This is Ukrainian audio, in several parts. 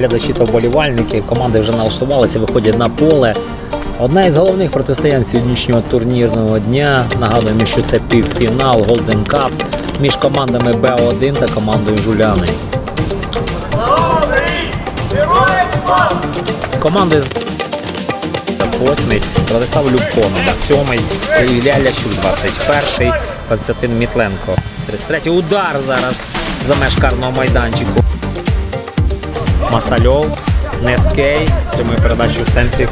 глядачі та вболівальники. Команди вже налаштувалися, виходять на поле. Одна із головних протистоянь сьогоднішнього турнірного дня. Нагадуємо, що це півфінал Golden Cup між командами Б1 та командою Жуляни. Команди з восьмий, Владислав Любко, номер сьомий, Ілля Лящук, 21-й, Константин Мітленко. 33-й удар зараз за меж карного майданчику. Масальов, Нескей, прямує передачу в центрі.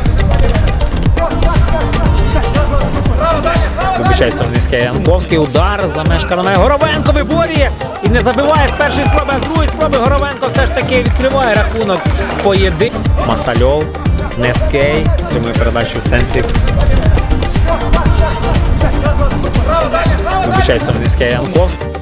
Сторони Нескей Янковський. Удар за меж карного. Горовенко виборює і не забиває з першої спроби, а з другої спроби Горовенко все ж таки відкриває рахунок поєдин. Масальов, Нескей, прямує передачу в центрі. Сторони Нескей Янковський.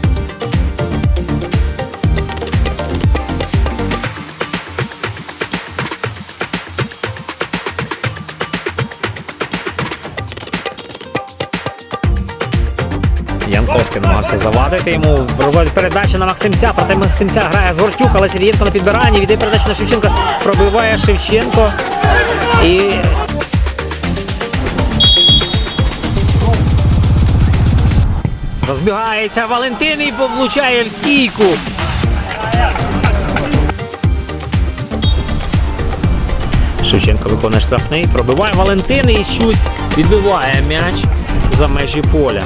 Янковський намагався завадити йому. Проводить передача на Максимця. Проти Максимця грає Згортюк, але Сергієнко на підбиранні. Віддає передачу на Шевченка. Пробиває Шевченко. І. Розбігається Валентин і влучає в стійку. Шевченко виконує штрафний, пробиває Валентин і щось відбиває м'яч за межі поля.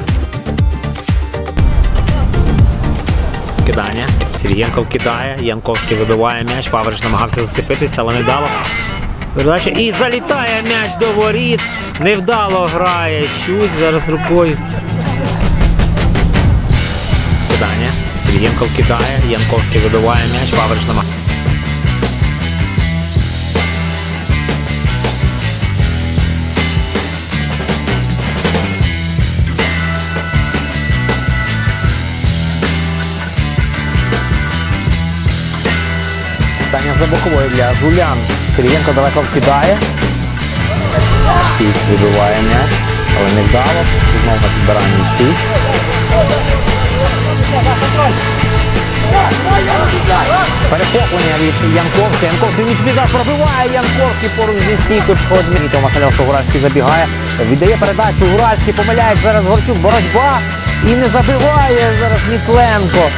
Кидання. Сергієнко вкидає. Янковський вибиває м'яч. Павриш намагався засипитися, але не вдало. І залітає м'яч до воріт. Невдало грає. Щусь зараз рукою. Кидання. Сергієнко вкидає. Янковський вибиває м'яч. Павриш намагається. За боковою для Жулян. Сергієнко далеко вкидає. Шість вибиває м'яч, але не вдало. Знову на підбиранні шість. Перехоплення від Янковського. Янковський між біда пробиває Янковський поруч зі стійкою. Одмітив Масальов, що Гуральський забігає. Віддає передачу. Гуральський помиляє зараз Горчук. Боротьба. І не забиває зараз Мітленко.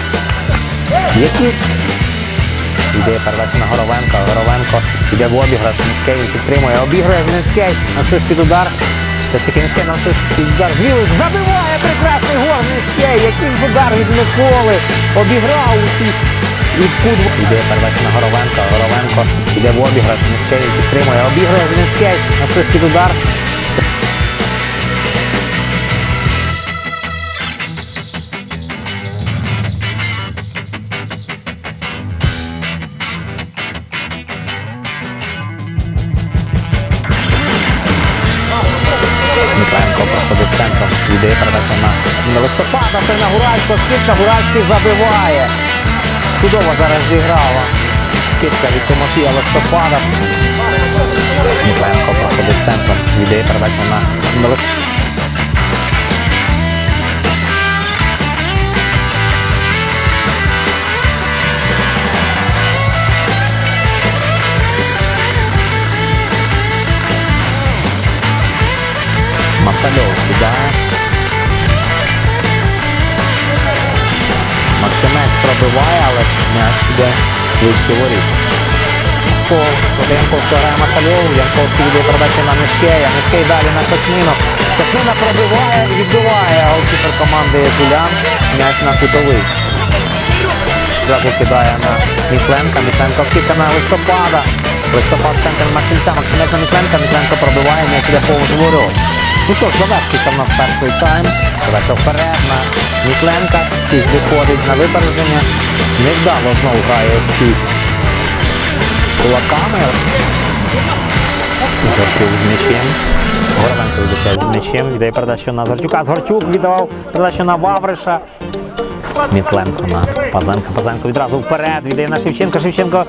Які Йде передача на Горовенка. Горовенко йде в обіграш. Низький підтримує. Обігрує з. Нашлись під удар. Все ж таки Низький нашлись під удар. Звілик забиває прекрасний гол Низький. Який ж удар від Миколи. Обіграв усіх. Від Кудву. Йде передача на Горовенка. Горовенко йде в обіграш. Низький підтримує. Обігрує з Низький. Нашлись під удар. Центром, віддає передача на, листопада, це на Гуральського, скидка, Гуральський забиває. Чудово зараз зіграла. Скидка від Тимофія листопада. Миколенко проходить центром, віддає передачу на, на Масальов кидає. Максимець пробиває, але м'яч йде вище воріт. Скол проти Янковського грає Масальов. Янковський віддає передачу на Нескея. Нескей далі на Космінов. Космінов пробиває і відбиває голкіпер команди Жулян. М'яч на кутовий. Зразу кидає на Мітленка. Мітленко скільки на листопада. Листопад центр Максимця. Максимець на Мітленка. Мітленко пробиває, м'яч іде повз ворот. Ну що ж, завершився в нас перший тайм. Передача вперед на Мітленка. 6 виходить на випередження. Невдало знову грає 6 кулаками. Зартюк з м'ячем. Горовенко вибачає з м'ячем. Віддає передачу на Зартюка. Згортюк віддавав передачу на Вавриша. Мітленко на Пазенка. Пазенко відразу вперед. Віддає на Шевченка. Шевченко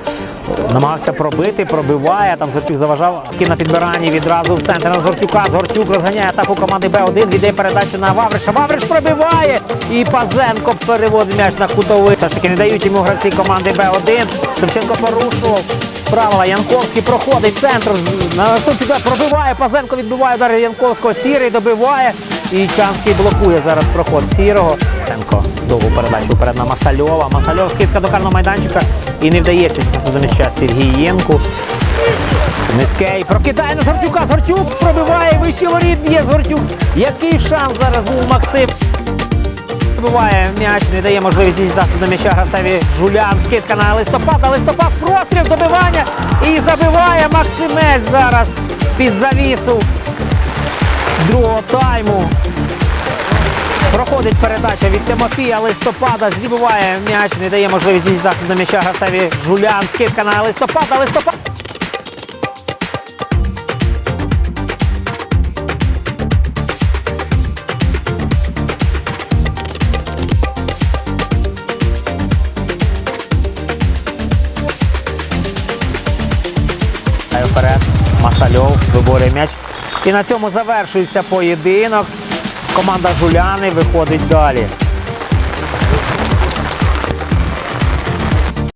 намагався пробити, пробиває. Там Згортюк заважав Ки на підбиранні відразу в центр на Згортюка. Згортюк розганяє атаку команди Б1. Віддає передачу на Вавриша. Вавриш пробиває. І Пазенко переводить м'яч на кутовий. Все ж таки не дають йому гравці команди Б1. Шевченко порушував. правила. Янковський проходить центр. На пробиває. Пазенко відбиває удар Янковського. Сірий добиває. І Чанський блокує зараз проход Сірого. Пазенко довгу передачу вперед на Масальова. Масальов скидка до карного майданчика. І не вдається це за м'яча Сергієнку. Низький прокидає на Згортюка. Згортюк пробиває вище воріт. Є Згортюк. Який шанс зараз був Максим? Вибиває м'яч, не дає можливість дістатися до м'яча Гасеві Жулян. Скидка на листопада. Листопад простріл добивання і забиває Максимець зараз під завісу другого тайму. Проходить передача від Тимофія Листопада. Збиває м'яч, не дає можливість дістатися до м'яча Гасеві Жулян. Скидка на листопада. Листопад. Вперед. Масальов виборює м'яч. І на цьому завершується поєдинок. Команда Жуляни виходить далі.